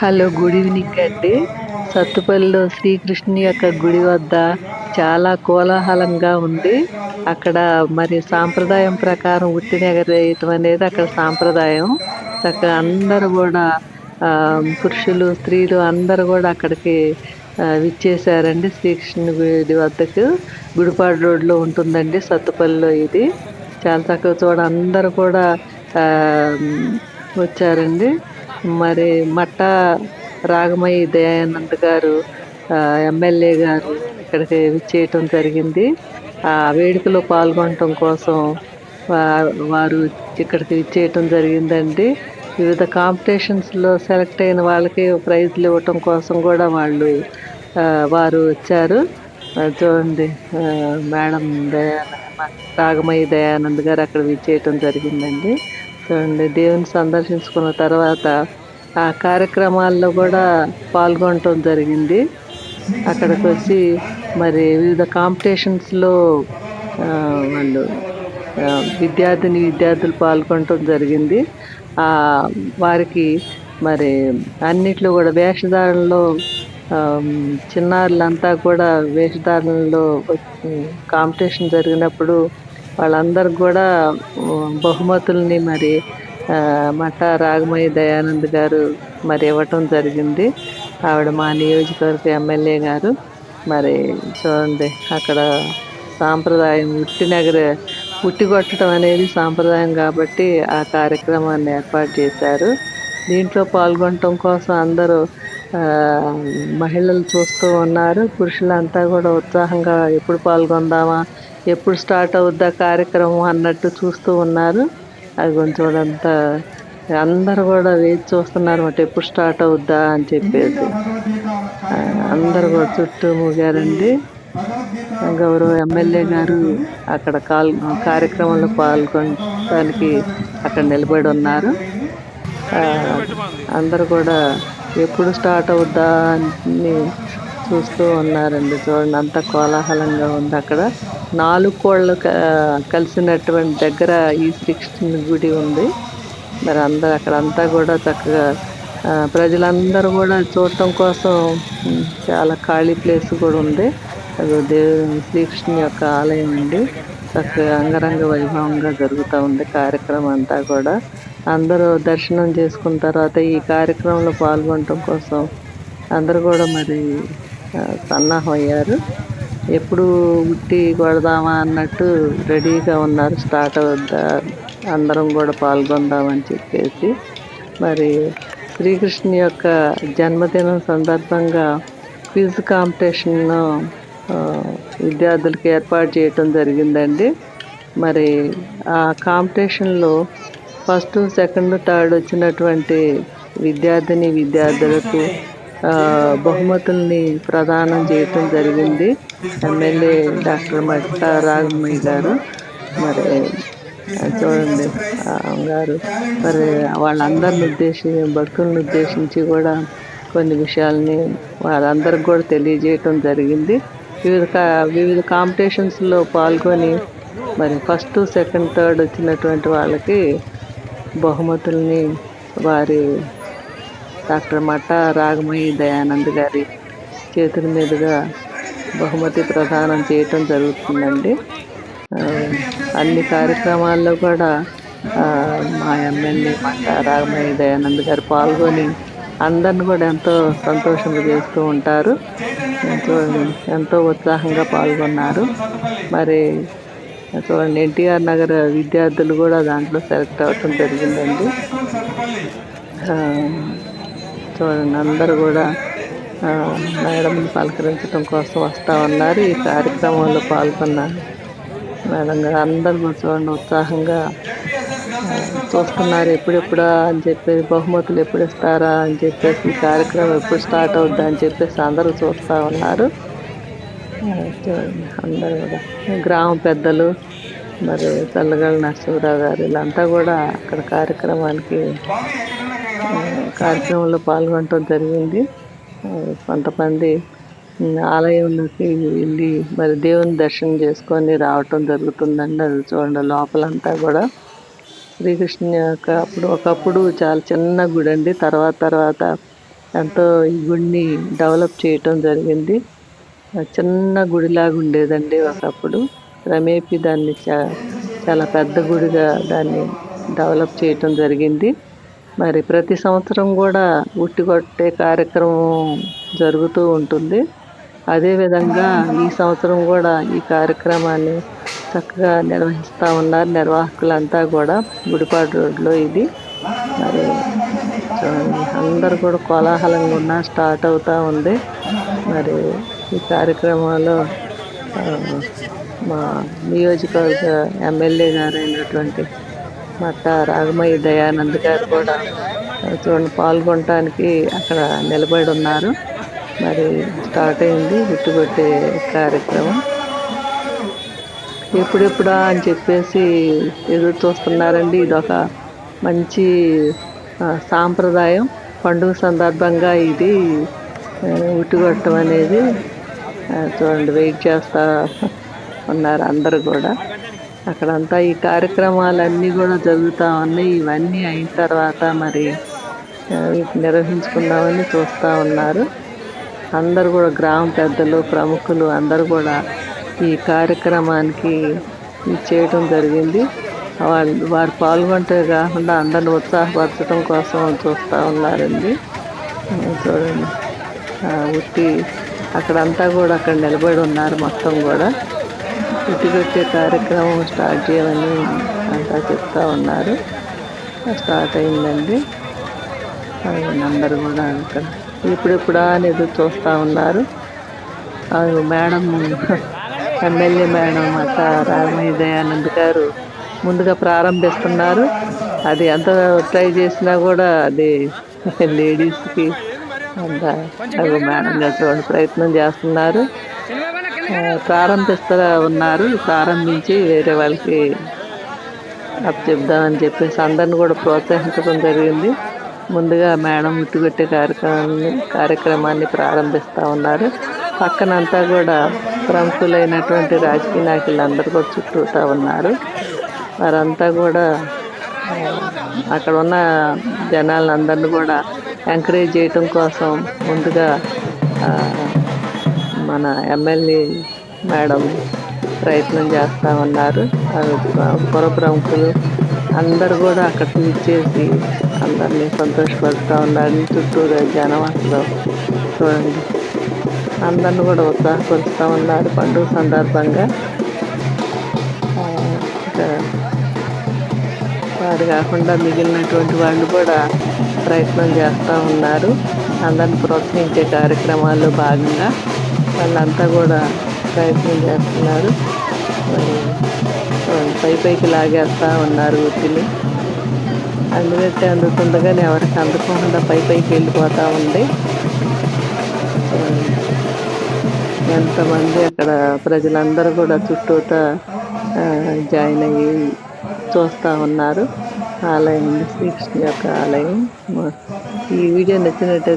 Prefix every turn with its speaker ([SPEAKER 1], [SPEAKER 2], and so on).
[SPEAKER 1] Hello good evening అండి. సత్తుపల్లిలో శ్రీకృష్ణుని యొక్క గుడి వద్ద చాలా కోలాహలంగా ఉంది. అక్కడ మరి సాంప్రదాయం ప్రకారం ఉట్టి ఎగరేయటం అనేది అక్కడ సాంప్రదాయం. చక్కగా అందరూ కూడా పురుషులు స్త్రీలు అందరూ కూడా అక్కడికి విచ్చేసారండి శ్రీకృష్ణుని గుడి వద్దకు. గుడిపాడు రోడ్లో ఉంటుందండి సత్తుపల్లిలో ఇది. చాలా చక్కగా చూడ అందరూ కూడా వచ్చారండి. మరి మట్ట రాగమయ్య దయానంద్ గారు ఎమ్మెల్యే గారు ఇక్కడికి విచ్చేయటం జరిగింది. ఆ వేడుకలో పాల్గొనటం కోసం వారు ఇక్కడికి విచ్చేయటం జరిగిందండి. వివిధ కాంపిటీషన్స్లో సెలెక్ట్ అయిన వాళ్ళకి ప్రైజ్లు ఇవ్వటం కోసం కూడా వాళ్ళు వారు వచ్చారు. చూడండి మేడం దయానంద రాగమయ్య దయానంద్ గారు అక్కడ విచ్చేయటం జరిగిందండి. చూడండి దేవుని సందర్శించుకున్న తర్వాత ఆ కార్యక్రమాల్లో కూడా పాల్గొనటం జరిగింది. అక్కడికి వచ్చి మరి వివిధ కాంపిటీషన్స్లో వాళ్ళు విద్యార్థిని విద్యార్థులు పాల్గొనటం జరిగింది. ఆ, వారికి మరి అన్నిట్లో కూడా వేషధారణలో చిన్నారులంతా కూడా వేషధారణలో కాంపిటీషన్ జరిగినప్పుడు వాళ్ళందరికి కూడా బహుమతుల్ని మరి మఠ రాగమయ్య దయానంద్ గారు మరి ఇవ్వటం జరిగింది. ఆవిడ మా నియోజకవర్గ ఎమ్మెల్యే గారు. మరి చూడండి అక్కడ సాంప్రదాయం ఉట్టి నగర ఉట్టి కొట్టడం అనేది సాంప్రదాయం కాబట్టి ఆ కార్యక్రమాన్ని ఏర్పాటు చేశారు. దీంట్లో పాల్గొనటం కోసం అందరూ మహిళలు చూస్తూ ఉన్నారు. పురుషులంతా కూడా ఉత్సాహంగా ఎప్పుడు పాల్గొందామా ఎప్పుడు స్టార్ట్ అవుద్దా కార్యక్రమం అన్నట్టు చూస్తూ ఉన్నారు. అది కొంచెం అంతా అందరు కూడా వేచి చూస్తున్నారు అన్నమాట ఎప్పుడు స్టార్ట్ అవుద్దా అని చెప్పేసి. అందరు కూడా చుట్టూ మూగారండి. గౌరవ ఎమ్మెల్యే గారు అక్కడ కాల్ కార్యక్రమంలో పాల్గొనడానికి అక్కడ నిలబడి ఉన్నారు. అందరు కూడా ఎప్పుడు స్టార్ట్ అవుద్దా అని చూస్తూ ఉన్నారండి. చూడండి అంత కోలాహలంగా ఉంది అక్కడ. నాలుగు కోళ్ళు కలిసినటువంటి దగ్గర ఈ శ్రీకృష్ణుని గుడి ఉంది. మరి అందరు అక్కడ అంతా కూడా చక్కగా ప్రజలందరూ కూడా చూడటం కోసం చాలా ఖాళీ ప్లేస్ కూడా ఉంది. అది దేవుని శ్రీకృష్ణుని యొక్క ఆలయం అండి. చక్కగా అంగరంగ వైభవంగా జరుగుతూ ఉంది కార్యక్రమం అంతా కూడా. అందరూ దర్శనం చేసుకున్న తర్వాత ఈ కార్యక్రమంలో పాల్గొనటం కోసం అందరూ కూడా మరి ఆ, సన్నాహం అయ్యారు. ఎప్పుడు ఉట్టి కొడదామా అన్నట్టు రెడీగా ఉన్నారు. స్టార్ట్ అవుద్దా అందరం కూడా పాల్గొందామని చెప్పేసి. మరి శ్రీకృష్ణుని యొక్క జన్మదినం సందర్భంగా క్విజ్ కాంపిటీషన్ను విద్యార్థులకు ఏర్పాటు చేయటం జరిగిందండి. మరి ఆ కాంపిటీషన్లో ఫస్ట్ సెకండ్ థర్డ్ వచ్చినటువంటి విద్యార్థిని విద్యార్థులకు బహుమతుల్ని ప్రదానం చేయటం జరిగింది. ఎమ్మెల్యే డాక్టర్ మట్ట రాఘమయ్య గారు. మరి చూడండి గారు. మరి వాళ్ళందరిని ఉద్దేశించి భక్తులను ఉద్దేశించి కూడా కొన్ని విషయాల్ని వారందరికి కూడా తెలియజేయటం జరిగింది. వివిధ వివిధ కాంపిటీషన్స్లో పాల్గొని మరి ఫస్ట్ సెకండ్ థర్డ్ వచ్చినటువంటి వాళ్ళకి బహుమతుల్ని వారి డాక్టర్ మట్ట రాగమయ్య దయానంద్ గారి చేతుల మీదుగా బహుమతి ప్రదానం చేయటం జరుగుతుందండి. అన్ని కార్యక్రమాల్లో కూడా మా ఎమ్మెల్యే మట్ట రాగమయ్య దయానంద్ గారు పాల్గొని అందరిని కూడా ఎంతో సంతోషంగా చేస్తూ ఉంటారు. ఎంతో ఎంతో ఉత్సాహంగా పాల్గొన్నారు. మరి చూడండి ఎన్టీఆర్ నగర్ విద్యార్థులు కూడా దాంట్లో సెలెక్ట్ అవ్వటం జరిగిందండి. చూడండి అందరూ కూడా మేడంని పలకరించడం కోసం వస్తూ ఉన్నారు. ఈ కార్యక్రమంలో పాల్గొన్న మేడం గారు అందరూ కూడా చూడండి ఉత్సాహంగా చూస్తున్నారు. ఎప్పుడెప్పుడా అని చెప్పేసి బహుమతులు ఎప్పుడు ఇస్తారా అని చెప్పేసి ఈ కార్యక్రమం ఎప్పుడు స్టార్ట్ అవుద్దా అని చెప్పేసి అందరూ చూస్తూ ఉన్నారు. చూడండి అందరూ కూడా. గ్రామ పెద్దలు మరి చల్లగల నరసింహరావు గారు వీళ్ళంతా కూడా అక్కడ కార్యక్రమానికి కార్యక్రమంలో పాల్గొనటం జరిగింది. కొంతమంది ఆలయంలోకి వెళ్ళి మరి దేవుని దర్శనం చేసుకొని రావటం జరుగుతుందండి. అది చూడండి లోపలంతా కూడా. శ్రీకృష్ణుని యొక్క అప్పుడు ఒకప్పుడు చాలా చిన్న గుడి అండి. తర్వాత తర్వాత ఎంతో ఈ గుడిని డెవలప్ చేయటం జరిగింది. చిన్న గుడిలాగా ఉండేదండి ఒకప్పుడు. క్రమేపీ దాన్ని చాలా పెద్ద గుడిగా దాన్ని డెవలప్ చేయటం జరిగింది. మరి ప్రతి సంవత్సరం కూడా ఉట్టి కొట్టే కార్యక్రమం జరుగుతూ ఉంటుంది. అదేవిధంగా ఈ సంవత్సరం కూడా ఈ కార్యక్రమాన్ని చక్కగా నిర్వహిస్తూ ఉన్నారు నిర్వాహకులంతా కూడా గుడిపాడు రోడ్లో ఇది. మరి అందరు కూడా కోలాహలంగా ఉన్న స్టార్ట్ అవుతూ ఉంది. మరి ఈ కార్యక్రమంలో మా నియోజకవర్గ ఎమ్మెల్యే గారు అయినటువంటి మట్ట రాగమయ్య దయానంద్ గారు కూడా చూడండి పాల్గొనటానికి అక్కడ నిలబడి ఉన్నారు. మరి స్టార్ట్ అయింది గుట్టుకొట్టే కార్యక్రమం. ఎప్పుడెప్పుడా అని చెప్పేసి ఎదురు చూస్తున్నారండి. ఇది ఒక మంచి సాంప్రదాయం. పండుగ సందర్భంగా ఇది ఆ, అనేది చూడండి వెయిట్ చేస్తూ ఉన్నారు అందరు కూడా. అక్కడంతా ఈ కార్యక్రమాలన్నీ కూడా జరుగుతూ ఉన్నాయి. ఇవన్నీ అయిన తర్వాత మరి నిర్వహించుకుందామని చూస్తూ ఉన్నారు. అందరూ కూడా గ్రామ పెద్దలు ప్రముఖులు అందరూ కూడా ఈ కార్యక్రమానికి చేయటం జరిగింది. వాళ్ళు వారు పాల్గొంటే కాకుండా అందరిని ఉత్సాహపరచడం కోసం చూస్తూ ఉన్నారండి. చూడండి. ఉట్టి అక్కడంతా కూడా అక్కడ నిలబడి ఉన్నారు మొత్తం కూడా. ఉట్టి కార్యక్రమం స్టార్ట్ చేయమని అంతా చెప్తా ఉన్నారు. స్టార్ట్ అయిందండి. అది కూడా ఇక్కడ ఇప్పుడెప్పుడా అని ఎదురు చూస్తూ ఉన్నారు. మేడం ఎమ్మెల్యే మేడం అక్క రామయ్య దయానంద్ గారు ముందుగా ప్రారంభిస్తున్నారు. అది ఎంత ట్రై చేసినా కూడా అది లేడీస్కి అంత అది మేడం గారు ప్రయత్నం చేస్తున్నారు. ప్రారంభిస్తూ ఉన్నారు. ప్రారంభించి వేరే వాళ్ళకి అప్పు చెప్దామని చెప్పేసి అందరిని కూడా ప్రోత్సహించడం జరిగింది. ముందుగా మేడం ముట్టుకొట్టే కార్యక్రమాన్ని కార్యక్రమాన్ని ప్రారంభిస్తూ ఉన్నారు. పక్కనంతా కూడా ప్రముఖులైనటువంటి రాజకీయ నాయకులు అందరూ కూడా చుట్టూతా ఉన్నారు. వారంతా కూడా అక్కడ ఉన్న జనాలందరిని కూడా ఎంకరేజ్ చేయటం కోసం ముందుగా మన ఎమ్మెల్యే మేడం ప్రయత్నం చేస్తూ ఉన్నారు పుర ప్రముఖులు అందరు కూడా అక్కడ చేసి అందరినీ సంతోషపడుతూ ఉన్నారు. చుట్టూరు జనం అసలు చూడండి. అందరిని కూడా ఉత్సాహపరుస్తూ ఉన్నారు పండుగ సందర్భంగా. వారు కాకుండా మిగిలినటువంటి వాళ్ళు కూడా ప్రయత్నం చేస్తూ ఉన్నారు. అందరిని ప్రోత్సహించే కార్యక్రమాల్లో భాగంగా వాళ్ళంతా కూడా ప్రయత్నం చేస్తున్నారు. మరి పై పైకి లాగేస్తూ ఉన్నారు ఒత్తిని అందుకంటే అందుతుండగానే ఎవరికి అందకుండా పై పైకి వెళ్ళిపోతూ ఉంది. ఎంతమంది అక్కడ ప్రజలందరూ కూడా చుట్టూతా జాయిన్ అయ్యి చూస్తూ ఉన్నారు. ఆలయం శ్రీకృష్ణ యొక్క ఆలయం. ఈ వీడియో నచ్చినట్టయితే